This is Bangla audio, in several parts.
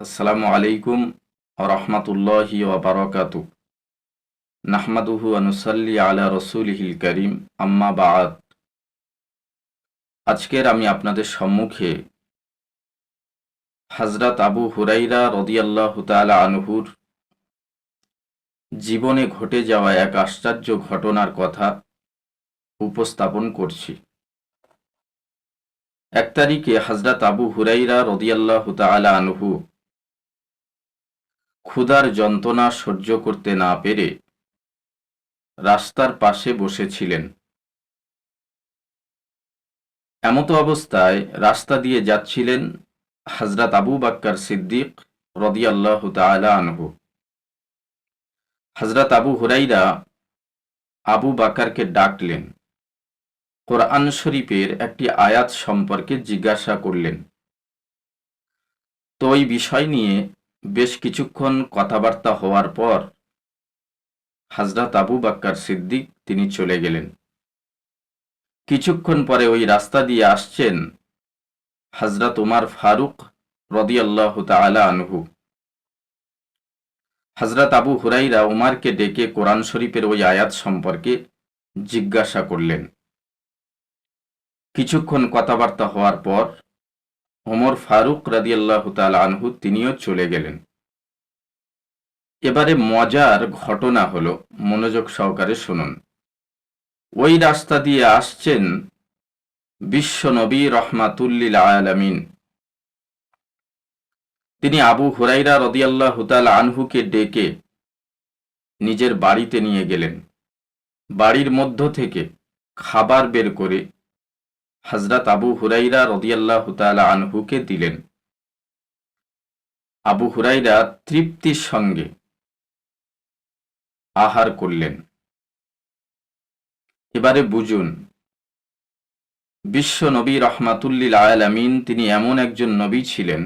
আসসালামু আলাইকুম রহমতুল্লাহি ওবরাকাতু নাহমাদুহু আনুসাল্লি আলা রসুলহিল করিম, আম্মা বাদ। আজকের আমি আপনাদের সম্মুখে হজরত আবু হুরাইরা রদিয়াল্লাহ তালা আনহুর জীবনে ঘটে যাওয়া এক আশ্চর্য ঘটনার কথা উপস্থাপন করছি। এক তারিখে হজরত আবু হুরাইরা রদিয়াল্লাহ তালা আনহু ক্ষুধার যন্ত্রণা সহ্য করতে না পেরে রাস্তার পাশে বসেছিলেন। এমতো অবস্থায় রাস্তা দিয়ে যাচ্ছিলেন হজরত আবু বাক্কার সিদ্দিক রদিয়াল্লাহ আনহু। হজরত আবু হুরাইরা আবু বাকারকে ডাকলেন। কোরআন শরীফের একটি আয়াত সম্পর্কে জিজ্ঞাসা করলেন। তো ওই বিষয় নিয়ে বেশ কিছুক্ষণ কথাবার্তা হওয়ার পর হাজরত আবু বাক্কার সিদ্দিক তিনি চলে গেলেন। কিছুক্ষণ পরে ওই রাস্তা দিয়ে আসছেন হজরত উমার ফারুক রদিয়াল্লাহ তালা আনহু। হজরত আবু হুরাইরা উমারকে ডেকে কোরআন শরীফের ওই আয়াত সম্পর্কে জিজ্ঞাসা করলেন। কিছুক্ষণ কথাবার্তা হওয়ার পর ওমর ফারুক রাদিয়াল্লাহ তাল আনহু তিনিও চলে গেলেন। এবারে মজার ঘটনা হলো, মনোযোগ সহকারে শুনুন। ওই রাস্তা দিয়ে আসছেন বিশ্বনবী রহমাতুল্লিল আলামিন। তিনি আবু হুরাইরা রদিয়াল্লাহ তাল আনহুকে ডেকে নিজের বাড়িতে নিয়ে গেলেন। বাড়ির মধ্য থেকে খাবার বের করে হজরত আবু হুরাইরা রদিয়াল্লাহ তালা আনহুকে দিলেন। আবু হুরাইরা তৃপ্তির সঙ্গে আহার করলেন। এবারে বুঝুন, বিশ্ব নবী রহমাতুল্লিল আয়ালামিন তিনি এমন একজন নবী ছিলেন,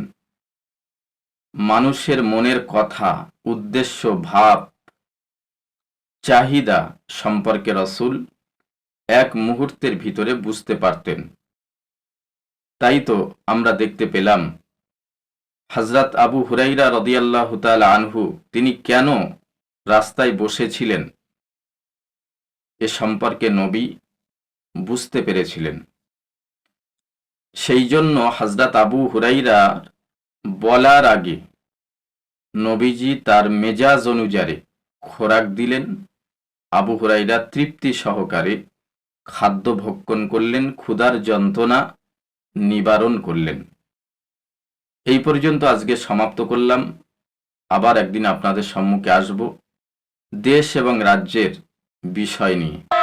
মানুষের মনের কথা, উদ্দেশ্য, ভাব, চাহিদা সম্পর্কে রসুল এক মুহূর্তের ভিতরে বুঝতে পারতেন। তাই তো আমরা দেখতে পেলাম হজরত আবু হুরাইরা রদিয়াল্লাহ তাল আনহু, তিনি কেন রাস্তায় বসেছিলেন? এ সম্পর্কে নবী বুঝতে পেরেছিলেন। সেই জন্য হজরত আবু হুরাইরা বলার আগে নবীজি তার মেজাজ অনুযারে খোরাক দিলেন, আবু হুরাইরা তৃপ্তি সহকারে খাদ্য ভক্ষণ করলেন, ক্ষুধার যন্ত্রণা নিবারণ করলেন। এই পর্যন্ত আজকে সমাপ্ত করলাম। আবার একদিন আপনাদের সম্মুখে আসব। দেশ এবং রাজ্যের বিষয় নিয়ে।